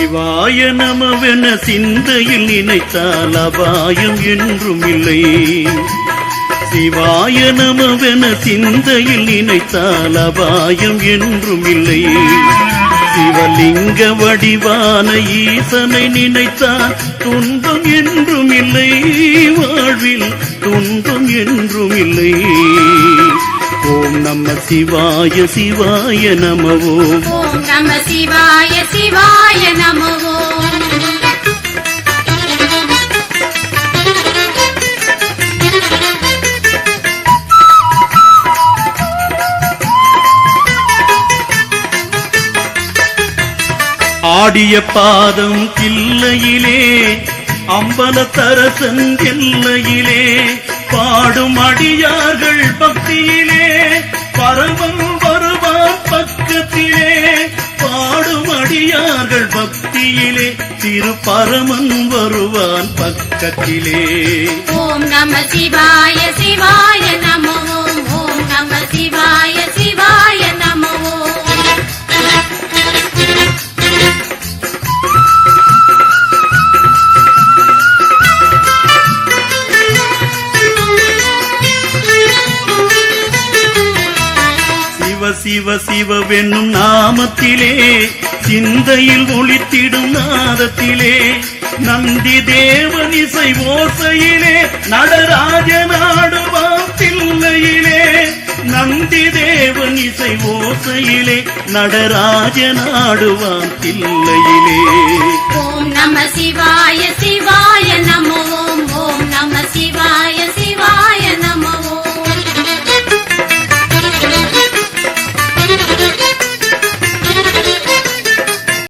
சிவாய நமவென சிந்தையில் நினைத்தால் அபாயம் என்றும் இல்லை சிவாய நமவென சிந்தையில் நினைத்தால் அபாயம் என்றும் இல்லை சிவலிங்க வடிவான ஈசனை நினைத்தால் துன்பம் என்றும் இல்லை வாழ்வில் துன்பம் என்றும் இல்லை ஓம் நம சிவாய சிவாய நம ஓம் நம சிவாய சிவாய ஆடிய பாதம் கில்லையிலே அம்பலத்தரசன் எல்லையிலே பாடும் அடியார்கள் பக்தியிலே பரவம் வருவான் பக்கத்திலே பாடும் அடியார்கள் பக்தியிலே திரு பரமன் வருவான் பக்கத்திலே. ஓம் நம சிவாய சிவாய சிவ சிவவென்னும் நாமத்திலே சிந்தையில் ஒளித்திடும் நாதத்திலே நந்தி தேவன் இசை ஓசையிலே நடராஜ நாடுவான் தில்லையிலே நந்தி தேவன் இசை ஓசையிலே நடராஜ நாடுவான் தில்லையிலே ஓம் நம சிவாய சிவாய நம